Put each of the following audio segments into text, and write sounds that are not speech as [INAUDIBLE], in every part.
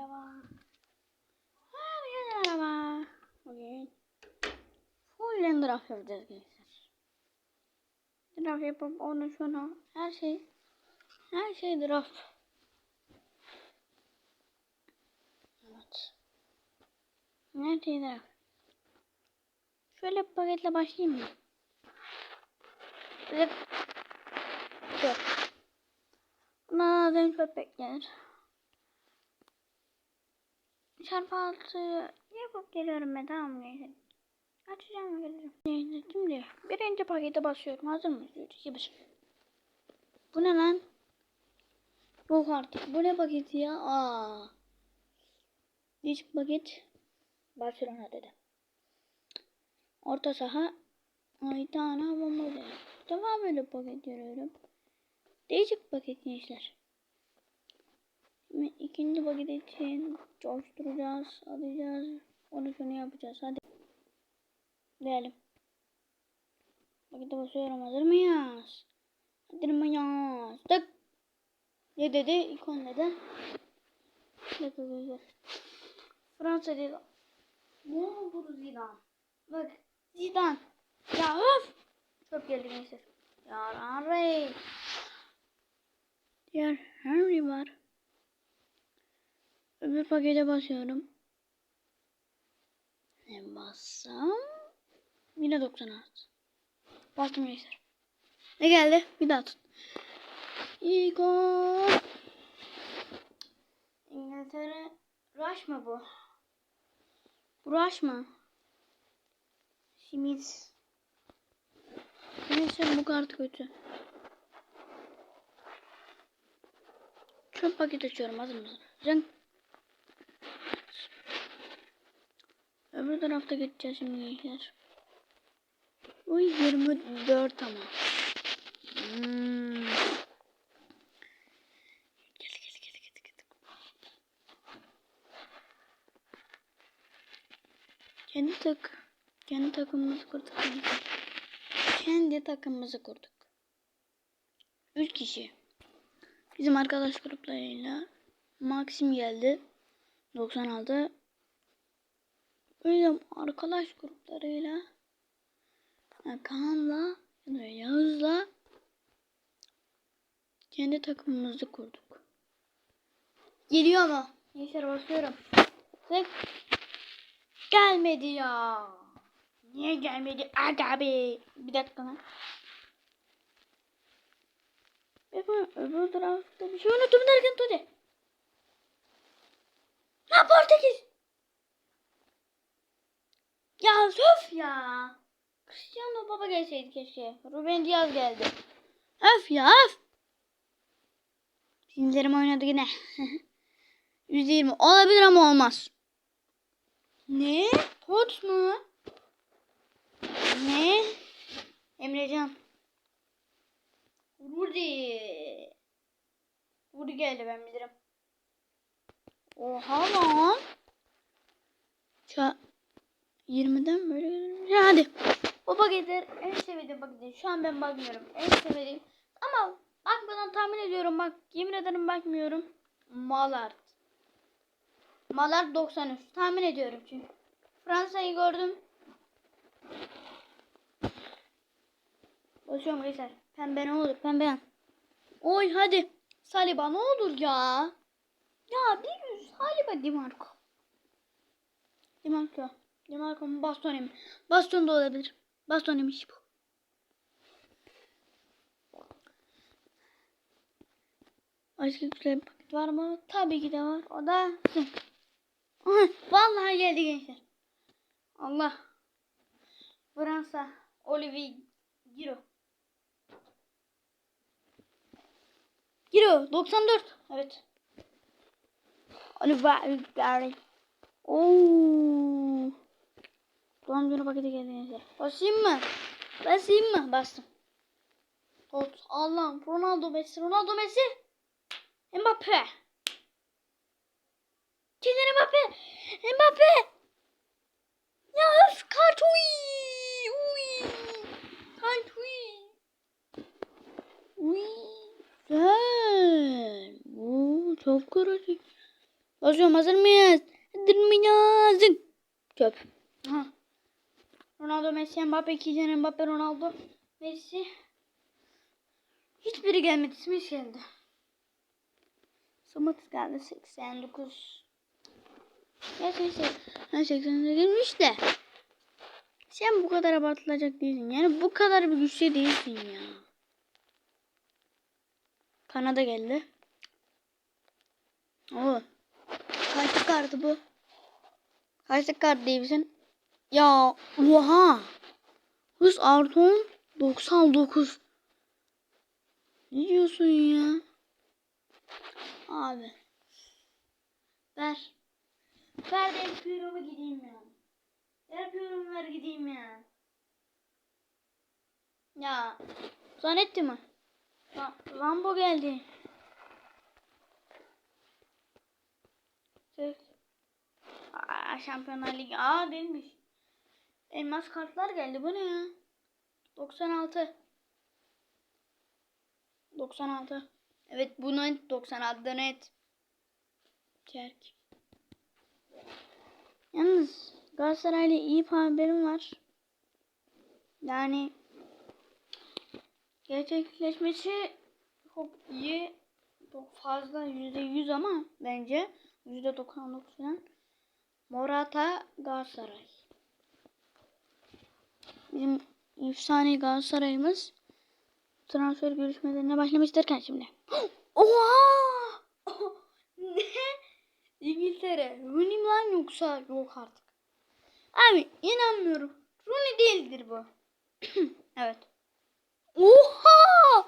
merhaba. Herkese merhaba. Bugün full render yapacağız gençler. Draft yapıp onu şunu her şey her şey draft. Evet. Her şey draft. Şöyle paketle başlayayım mı? Böyle Yok. Buna denk köpek gelir. Çarpı altı yapıp geliyorum ben tamam mı gençler? Açacağım gelirim. Neyse şimdi birinci pakete basıyorum. Hazır mıyız? 3, 2, 1. Bu ne lan? Yok artık. Bu ne paketi ya? Aa. Değişik paket. Barcelona dedi. Orta saha. Ay tane bomba dedi. Devam böyle paket görüyorum. Değişik paket gençler. Şimdi ikinci paket için coşturacağız, alacağız. Onu şunu yapacağız. Hadi. Diyelim. Pakete basıyorum. Hazır mıyız? Hazır mıyız? Tık. Ne dedi? İkon dedi. Ne dedi? Fransa dedi. Ne oldu Zidane? Bak Zidane. Ya öf. Çok geldi gençler. Ya Henry. Diğer Henry var. Öbür pakete basıyorum. Ne bassam? Yine 96. Bastım gençler. Ne geldi? Bir daha tut. İlko. İngiltere. Rush mı bu? Rush mı? Simit. Neyse bu kart kötü. Çöp paket açıyorum hazır mısın? Cenk. Öbür tarafta geçeceğiz şimdi gençler. Bu 24 ama. Hmm. Gel gel gel gel gel. Kendi tak kendi takımımızı kurduk. Kendi takımımızı kurduk. 3 kişi. Bizim arkadaş gruplarıyla Maxim geldi. 96. Böyle arkadaş gruplarıyla yani Kaan'la ya Yağız'la kendi takımımızı kurduk. Geliyor mu? Gençler basıyorum. Tık. Gelmedi ya. Niye gelmedi? Aga abi. Bir dakika lan. Efendim öbür tarafta bir şey unuttum derken Tuğde. Ha Portekiz. Ya öf ya. Cristiano Baba gelseydi keşke. Ruben Diaz geldi. Öf ya öf. Sinirlerim oynadı yine. [LAUGHS] %20 olabilir ama olmaz. Ne? Tot mu? Ne? Emrecan. Rudi. Rudi geldi ben bilirim. Oha lan. Ça 20'den böyle. Hadi. O paketler en sevdiğim paketler. Şu an ben bakmıyorum. En sevdiğim. Ama bakmadan tahmin ediyorum. Bak yemin ederim bakmıyorum. Malart. Malart 93. Tahmin ediyorum çünkü. Fransa'yı gördüm. Basıyorum gençler. Pembe ne olur pembe. Oy hadi. Saliba ne olur ya. Ya bir yüz Saliba Dimarco. Dimarco. Dimarco mu Bastoni mi? Baston da olabilir. Bastoni'miş bu. Başka güzel bir paket var mı? Tabii ki de var. O da Vallahi geldi gençler. Allah. Fransa. Olivier Giroud. Giro 94. Evet. Oliver Gary. Oo. Günü paketi geldi. Basayım mı? Basayım mı? Bastım. Tot. Allah'ım. Ronaldo Messi. Ronaldo Messi. Mbappe. Kylian Mbappe. Mbappe. Ya öf kart uy. Uy. Kart uy. Uy. Güzel. Oo, çok kritik. Basıyorum hazır mıyız? Hazır mıyız? Çöp. Ronaldo, Messi, Mbappe, ikinci Mbappe, Ronaldo, Messi. Hiçbiri gelmedi. Smith geldi. Smith geldi 89. Ya şey şey. Ha 80'e girmiş de. Sen bu kadar abartılacak değilsin. Yani bu kadar bir güçlü değilsin ya. Kanada geldi. Oo. Kaçlık kartı bu? Kaçlık kart diyebilirsin? Ya oha. Hız artı 10 99. Ne diyorsun ya? Abi. Ver. Ver de yapıyorum gideyim ya. Yapıyorum ver gideyim ya. Ya. Zannetti mi? Ya, Rambo geldi. Aa, Şampiyonlar Ligi. Aa değilmiş. Elmas kartlar geldi. Bu ne ya? 96. 96. Evet bu net 96 net. Çerk. Yalnız Galatasaray'la iyi haberim var. Yani gerçekleşmesi çok iyi. Çok fazla yüzde yüz ama bence yüzde 99 falan. Morata Galatasaray. Bizim efsane Galatasaray'ımız transfer görüşmelerine başlamış derken şimdi. [GASPS] Oha! [LAUGHS] ne? İngiltere. Rooney mi lan yoksa yok artık. Abi inanmıyorum. Rooney değildir bu. [CLEARS THROAT] evet. Oha!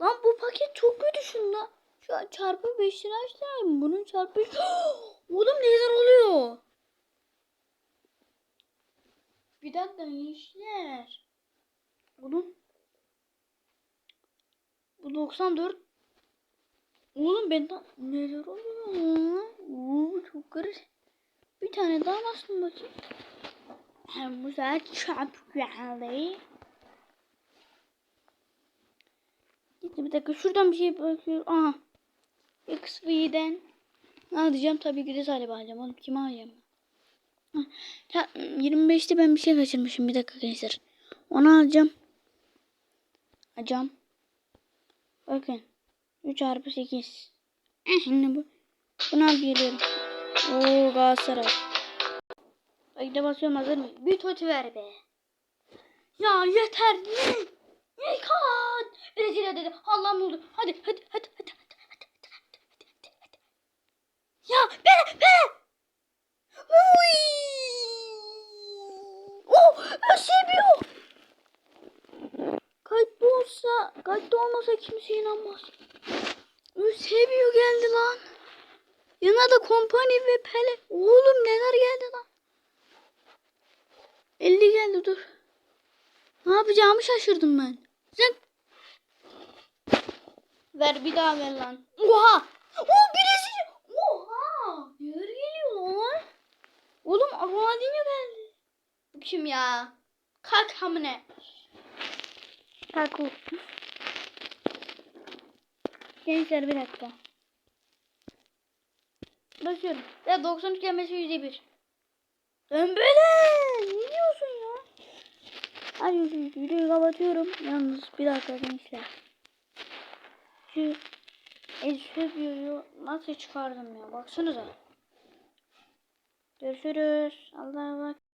Lan bu paket çok kötü şunda. Şu çarpı 5 lira açtım. Bunun çarpı [GASPS] Oğlum neler oluyor? Bir dakika gençler. Oğlum. Bu 94. Oğlum ben de neler oluyor? Oo, çok karışık. Bir tane daha bastım bakayım. Hem sefer çarpı geldi. Gitti bir dakika şuradan bir şey bakıyorum. Aha. XV'den ne alacağım? Tabii ki de Salih alacağım. Oğlum kime alacağım? Ha, ta- 25'te ben bir şey kaçırmışım. Bir dakika gençler. Onu alacağım. Alacağım. Bakın. 3 çarpı 8. Eh, ne bu? Bunu al geliyorum. Oo Galatasaray. Ayda basıyorum hazır mı? Bir totu ver be. Ya yeter ne? Ne kan? Brezilya dedi. Allah'ım oldu? Hadi hadi hadi hadi hadi hadi hadi hadi. Ya be be. Uy. Oh seviyor. Kayıtlı olsa, kayıtlı olmasa kimse inanmaz. Eusebio geldi lan. Yanına da Kompany ve Pele. Oğlum neler geldi lan. 50 geldi dur. Ne yapacağımı şaşırdım ben. Sen... Ver bir daha ver lan. Oha. O birisi. Oha. Yer geliyor. Oğlum Ronaldinho geldi. Bu kim ya? Kalk hamine. Kalk Gençler bir dakika. Basıyorum. Ya 93 gelmesi %1. Ben böyle. Ne diyorsun ya? Hadi videoyu kapatıyorum. Yalnız bir dakika gençler. Şu Eusebio'yu nasıl çıkardım ya? Baksanıza. Görüşürüz. Allah'a bak.